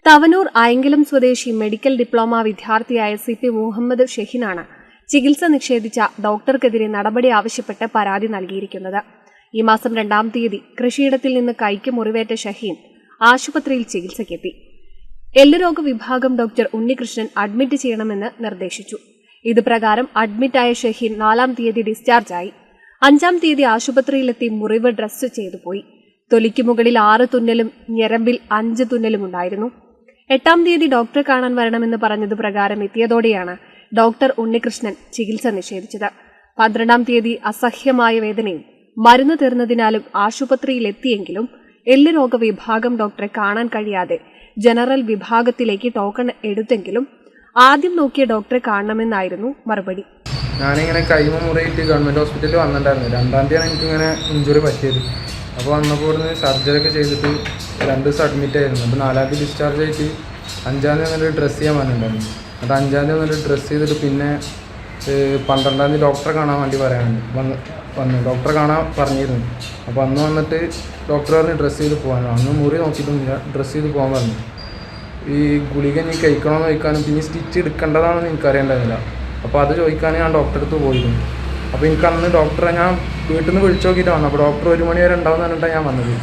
തവനൂർ ആയെങ്കിലും സ്വദേശി medical diploma വിദ്യാർത്ഥിയായ സി പി മുഹമ്മദ് ഷെഹിനാണ് ചികിത്സ നിഷേധിച്ച ഡോക്ടർക്കെതിരെ നടപടി ആവശ്യപ്പെട്ട് പരാതി നൽകിയിരിക്കുന്നത്. ഈ മാസം രണ്ടാം തീയതി കൃഷിയിടത്തിൽ നിന്ന് കൈക്ക് മുറിവേറ്റ ഷഹീൻ ആശുപത്രിയിൽ ചികിത്സയ്ക്കെത്തി. എല്ലുരോഗ വിഭാഗം ഡോക്ടർ ഉണ്ണികൃഷ്ണൻ അഡ്മിറ്റ് ചെയ്യണമെന്ന് നിർദ്ദേശിച്ചു. ഇത് പ്രകാരം അഡ്മിറ്റായ ഷഹീൻ നാലാം തീയതി ഡിസ്ചാർജായി. അഞ്ചാം തീയതി ആശുപത്രിയിലെത്തി മുറിവ് ഡ്രസ് ചെയ്തു പോയി. തൊലിക്ക് മുകളിൽ ആറ് തുന്നലും ഞരമ്പിൽ അഞ്ച് തുന്നലും ഉണ്ടായിരുന്നു. എട്ടാം തീയതി ഡോക്ടറെ കാണാൻ വരണമെന്ന് പറഞ്ഞത് പ്രകാരം എത്തിയതോടെയാണ് ഡോക്ടർ ഉണ്ണികൃഷ്ണൻ ചികിത്സ നിഷേധിച്ചത്. പന്ത്രണ്ടാം തീയതി അസഹ്യമായ വേദനയും മരുന്ന് തീർന്നതിനാലും ആശുപത്രിയിൽ എത്തിയെങ്കിലും എല്ലുരോഗ വിഭാഗം ഡോക്ടറെ കാണാൻ കഴിയാതെ ജനറൽ വിഭാഗത്തിലേക്ക് ടോക്കൺ എടുത്തെങ്കിലും ആദ്യം നോക്കിയ ഡോക്ടറെ കാണണമെന്നായിരുന്നു മറുപടി. ഞാനിങ്ങനെ കൈമ മുറിയിട്ട് ഗവൺമെന്റ് ഹോസ്പിറ്റലിൽ വന്നിട്ടുണ്ടായിരുന്നു. രണ്ടാം തീയതിയാണ് എനിക്കിങ്ങനെ ഇഞ്ചുറി പറ്റിയത്. അപ്പോൾ വന്നപ്പോൾ ഇവിടുന്ന് സർജറി ഒക്കെ ചെയ്തിട്ട് രണ്ട് ദിവസം അഡ്മിറ്റ് ആയിരുന്നു. അപ്പോൾ നാലാം തീയതി ഡിസ്ചാർജ് ആയിട്ട് അഞ്ചാം തീയതി വന്നിട്ട് ഡ്രസ്സ് ചെയ്യാൻ പറഞ്ഞിട്ടുണ്ടായിരുന്നു എന്നിട്ട് അഞ്ചാം തീയതി വന്നിട്ട് ഡ്രസ്സ് ചെയ്തിട്ട് പിന്നെ പന്ത്രണ്ടാം തീയതി ഡോക്ടറെ കാണാൻ വേണ്ടി പറയാനുണ്ട്. വന്ന് വന്നു. ഡോക്ടറെ കാണാൻ പറഞ്ഞിരുന്നു. അപ്പോൾ അന്ന് വന്നിട്ട് ഡോക്ടർ പറഞ്ഞ് ഡ്രസ്സ് ചെയ്ത് പോകാനോ അന്ന് മുറി നോക്കിയിട്ടൊന്നുമില്ല. ഡ്രസ്സ് ചെയ്ത് പോകാൻ പറഞ്ഞു. ഈ ഗുളിക നീ കഴിക്കണമെന്ന് ചോദിക്കാനും പിന്നെ സ്റ്റിച്ച് എടുക്കേണ്ടതാണെന്ന് എനിക്കറിയേണ്ടതില്ല അപ്പോൾ അത് ചോദിക്കാൻ ഞാൻ ഡോക്ടറെ അടുത്ത് പോയിരുന്നു. അപ്പോൾ എനിക്ക് അന്ന് ഡോക്ടറെ ഞാൻ വീട്ടിൽ നിന്ന് വിളിച്ചു നോക്കിയിട്ട് വന്നു. അപ്പോൾ ഡോക്ടർ ഒരു മണി വരെ ഉണ്ടാവും എന്ന് പറഞ്ഞിട്ടാണ് ഞാൻ വന്നത്.